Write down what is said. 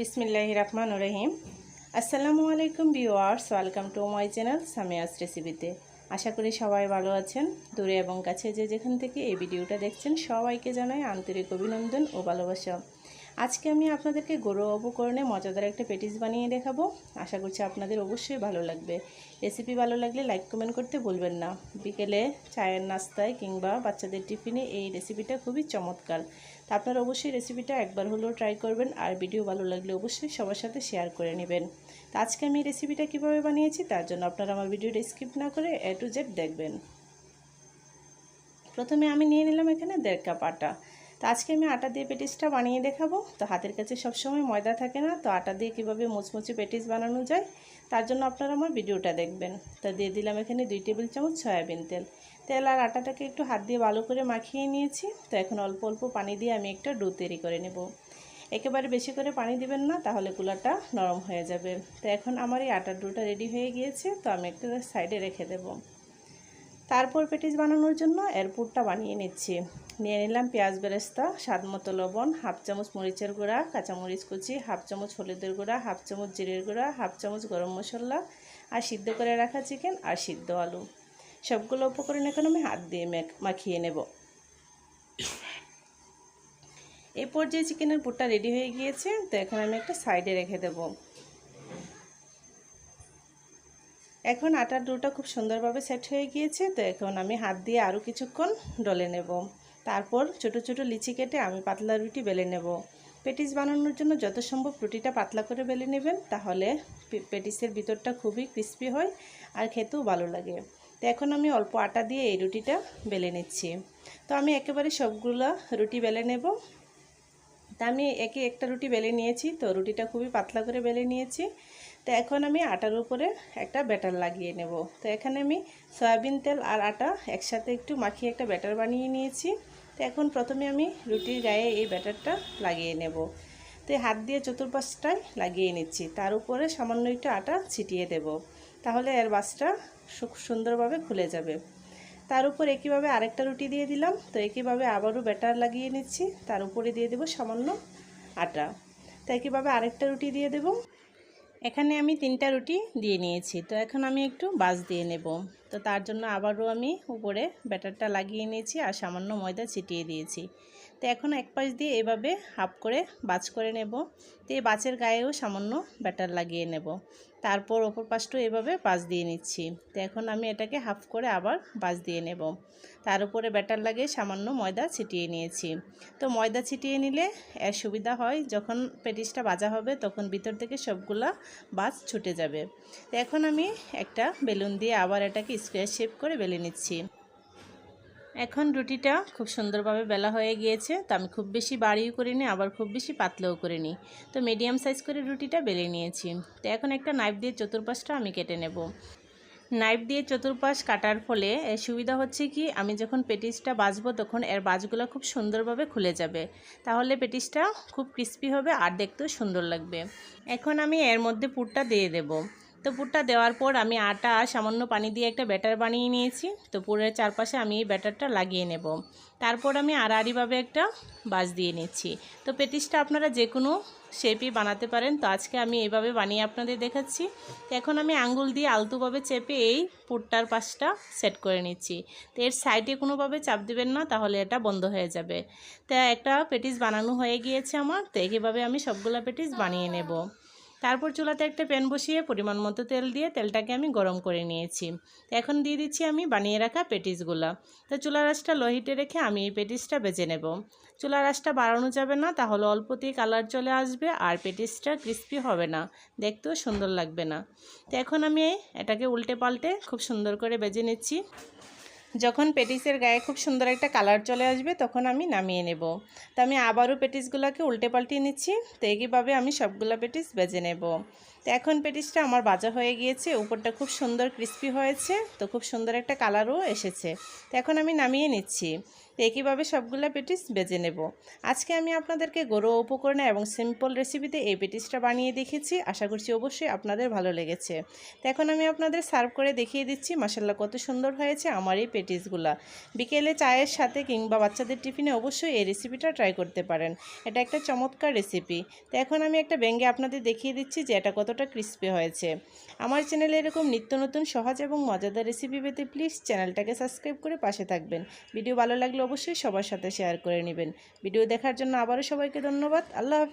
বিসমিল্লাহ রহমান রহিম। আসসালামু আলাইকুম viewers, welcome to my channel Samia's রেসিপিতে। আশা করি সবাই ভালো আছেন। দূরে এবং কাছে যে যেখান থেকে এই ভিডিওটা দেখছেন, সবাইকে জানাই আন্তরিক অভিনন্দন ও ভালোবাসা। আজকে আমি আপনাদেরকে গরু অবকরণে মজাদার একটা পেটিস বানিয়ে দেখাবো। আশা করছি আপনাদের অবশ্যই ভালো লাগবে। রেসিপি ভালো লাগলে লাইক, কমেন্ট করতে ভুলবেন না। বিকেলে চায়ের নাস্তায় কিংবা বাচ্চাদের টিফিনে এই রেসিপিটা খুবই চমৎকার। তা আপনারা অবশ্যই রেসিপিটা একবার হলেও ট্রাই করবেন আর ভিডিও ভালো লাগলে অবশ্যই সবার সাথে শেয়ার করে নেবেন। তো আজকে আমি রেসিপিটা কীভাবে বানিয়েছি তার জন্য আপনারা আমার ভিডিওটা স্কিপ না করে এ টু জেড দেখবেন। প্রথমে আমি নিয়ে নিলাম এখানে দেড় কাপ আটা। তো আজকে আমি আটা দিয়ে পেটিসটা বানিয়ে দেখাবো। তো হাতের কাছে সবসময় ময়দা থাকে না, তো আটা দিয়ে কীভাবে মুচমুচে পেটিস বানানো যায়, তার জন্য আপনারা আমার ভিডিওটা দেখবেন। তো দিয়ে দিলাম এখানে দুই টেবিল চামচ সয়াবিন তেল। তেল আর আটাটাকে একটু হাত দিয়ে ভালো করে মাখিয়ে নিয়েছি। তো এখন অল্প অল্প পানি দিয়ে আমি একটা ডো তৈরি করে নেব। একেবারে বেশি করে পানি দিবেন না, তাহলে কুলাটা নরম হয়ে যাবে। তো এখন আমার এই আটার ডোটা রেডি হয়ে গিয়েছে, তো আমি একটা সাইডে রেখে দেবো। তারপর পেটিস বানানোর জন্য এর পুরটা বানিয়ে নিচ্ছি। নিয়ে নিলাম পেঁয়াজ বেরেস্তা, স্বাদ মতো লবণ, হাফ চামচ মরিচের গুঁড়া, কাঁচামরিচ কুচি, হাফ চামচ হলুদের গুঁড়া, হাফ চামচ জিরের গুঁড়া, হাফ চামচ গরম মশলা আর সিদ্ধ করে রাখা চিকেন আর সিদ্ধ আলু। সবগুলো উপকরণ এখন আমি হাত দিয়ে মাখিয়ে নেব। এই পর্যায়ে চিকেনের পুরটা রেডি হয়ে গিয়েছে, তো এখন আমি একটা সাইডে রেখে দেবো। এখন আটার ডোটা খুব সুন্দরভাবে সেট হয়ে গিয়েছে, তো এখন আমি হাত দিয়ে আরও কিছুক্ষণ ডলে নেব। তারপর ছোট ছোট লিচি কেটে আমি পাতলা রুটি বেলে নেব। পেটিস বানানোর জন্য যত সম্ভব রুটিটা পাতলা করে বেলে নেবেন, তাহলে পেটিসের ভিতরটা খুবই ক্রিস্পি হয় আর খেতেও ভালো লাগে। তো এখন আমি অল্প আটা দিয়ে এই রুটিটা বেলে নিচ্ছি। তো আমি একেবারে সবগুলো রুটি বেলে নেব। তা আমি একে একটা রুটি বেলে নিয়েছি, তো রুটিটা খুবই পাতলা করে বেলে নিয়েছি। তো এখন আমি আটার উপরে একটা ব্যাটার লাগিয়ে নেব। তো এখানে আমি সয়াবিন তেল আর আটা একসাথে একটু মাখিয়ে একটা ব্যাটার বানিয়ে নিয়েছি। তো এখন প্রথমে আমি রুটির গায়ে এই ব্যাটারটা লাগিয়ে নেব। তো হাত দিয়ে চতুর্পাশটায় লাগিয়ে নিচ্ছি। তার উপরে সামান্য একটু আটা ছিটিয়ে দেব। তাহলে এর বাসটা সুন্দরভাবে খুলে যাবে। তার উপর একইভাবে আরেকটা রুটি দিয়ে দিলাম। তো একইভাবে আবারও ব্যাটার লাগিয়ে নিচ্ছি। তার উপরে দিয়ে দেব সামান্য আটা। তো একইভাবে আরেকটা রুটি দিয়ে দেব। এখানে আমি তিনটা রুটি দিয়ে নিয়েছি। তো এখন আমি একটু বাস দিয়ে নেব। তো তার জন্য আবারও আমি উপরে ব্যাটারটা লাগিয়ে নিয়েছি আর সামান্য ময়দা ছিটিয়ে দিয়েছি। তো এখন এক পাশ দিয়ে এভাবে হাফ করে বাজ করে নেব। তো এই বাচের গায়েও সামান্য ব্যাটার লাগিয়ে নেব। তারপর ওপর পাশটাও এভাবে বাজ দিয়ে নিচ্ছি। তো এখন আমি এটাকে হাফ করে আবার বাজ দিয়ে নেব। তার উপরে ব্যাটার লাগিয়ে সামান্য ময়দা ছিটিয়ে নিয়েছি। তো ময়দা ছিটিয়ে নিলে এর সুবিধা হয়, যখন পেটিসটা বাজা হবে তখন ভিতর থেকে সবগুলা বাজ ছুটে যাবে। তো এখন আমি একটা বেলুন দিয়ে আবার এটাকে স্কোয়ার শেপ করে বেলে নিচ্ছি। এখন রুটিটা খুব সুন্দরভাবে বেলা হয়ে গিয়েছে, তো আমি খুব বেশি বাড়িও করিনি, আবার খুব বেশি পাতলাও করিনি। তো মিডিয়াম সাইজ করে রুটিটা বেলে নিয়েছি। তো এখন একটা নাইফ দিয়ে চতুর্পাশটা আমি কেটে নেব। নাইফ দিয়ে চতুর্পাশ কাটার ফলে এর সুবিধা হচ্ছে কি, আমি যখন পেটিসটা বাজবো তখন এর বাজগুলো খুব সুন্দরভাবে খুলে যাবে। তাহলে পেটিসটা খুব ক্রিস্পি হবে আর দেখতেও সুন্দর লাগবে। এখন আমি এর মধ্যে পুরটা দিয়ে দেবো। তো পুরটা দেওয়ার পর আমি আটা সামান্য পানি দিয়ে একটা ব্যাটার বানিয়ে নিয়েছি। তো পুরের চারপাশে আমি এই ব্যাটারটা লাগিয়ে নেব। তারপর আমি আড়াআড়িভাবে একটা বাজ দিয়ে নিচ্ছি। তো পেটিসটা আপনারা যে কোনো শেপই বানাতে পারেন। তো আজকে আমি এইভাবে বানিয়ে আপনাদের দেখাচ্ছি। তো এখন আমি আঙ্গুল দিয়ে আলতুভাবে চেপে এই পুরটার পাশটা সেট করে নিচ্ছি। তো এর সাইডে কোনোভাবে চাপ দেবেন না, তাহলে এটা বন্ধ হয়ে যাবে। তো একটা পেটিস বানানো হয়ে গিয়েছে আমার। তো এইভাবে আমি সবগুলো পেটিস বানিয়ে নেব। তারপর চুলাতে একটা প্যান বসিয়ে পরিমাণ মতো তেল দিয়ে তেলটাকে আমি গরম করে নিয়েছি। এখন দিয়ে দিচ্ছি আমি বানিয়ে রাখা পেটিসগুলো। তো চুলা রাসটা লোহিটে রেখে আমি এই পেটিসটা বেজে নেব। চুলা রাসটা বাড়ানো যাবে না, তাহলে অল্পতেই কালার চলে আসবে আর পেটিসটা ক্রিস্পি হবে না। দেখতেও সুন্দর লাগবে না। তো এখন আমি এটাকে উল্টে পাল্টে খুব সুন্দর করে বেজে নিচ্ছি। যখন পেটিসের গায়ে খুব সুন্দর একটা কালার চলে আসবে, তখন আমি নামিয়ে নেব। তো আমি আবারও পেটিসগুলোকে উল্টে পাল্টিয়ে নিচ্ছি। তো একইভাবে আমি সবগুলো পেটিস বেজে নেব। তো এখন পেটিসটা আমার বাজা হয়ে গিয়েছে, উপরটা খুব সুন্দর ক্রিস্পি হয়েছে, তো খুব সুন্দর একটা কালারও এসেছে। তো এখন আমি নামিয়ে নিচ্ছি, তো একইভাবে সবগুলো পেটিস বেজে নেব। আজকে আমি আপনাদেরকে গরুয়া উপকরণে এবং সিম্পল রেসিপিতে এই পেটিসটা বানিয়ে দেখেছি, আশা করছি অবশ্যই আপনাদের ভালো লেগেছে। তো এখন আমি আপনাদের সার্ভ করে দেখিয়ে দিচ্ছি মাসাল্লাহ কত সুন্দর হয়েছে আমার এই পেটিসগুলা। বিকেলে চায়ের সাথে কিংবা বাচ্চাদের টিফিনে অবশ্যই এই রেসিপিটা ট্রাই করতে পারেন। এটা একটা চমৎকার রেসিপি তো এখন আমি একটা ব্যাঙ্গে আপনাদের দেখিয়ে দিচ্ছি যে এটা কতটা ক্রিস্পি হয়েছে। আমার চ্যানেলে এরকম নিত্য নতুন, সহজ এবং মজাদার রেসিপি পেতে প্লিজ চ্যানেলটাকে সাবস্ক্রাইব করে পাশে থাকবেন। ভিডিও ভালো লাগলে অবশ্যই সবার সাথে শেয়ার করে নেবেন। ভিডিও দেখার জন্য আবারও সবাইকে ধন্যবাদ। আল্লাহ।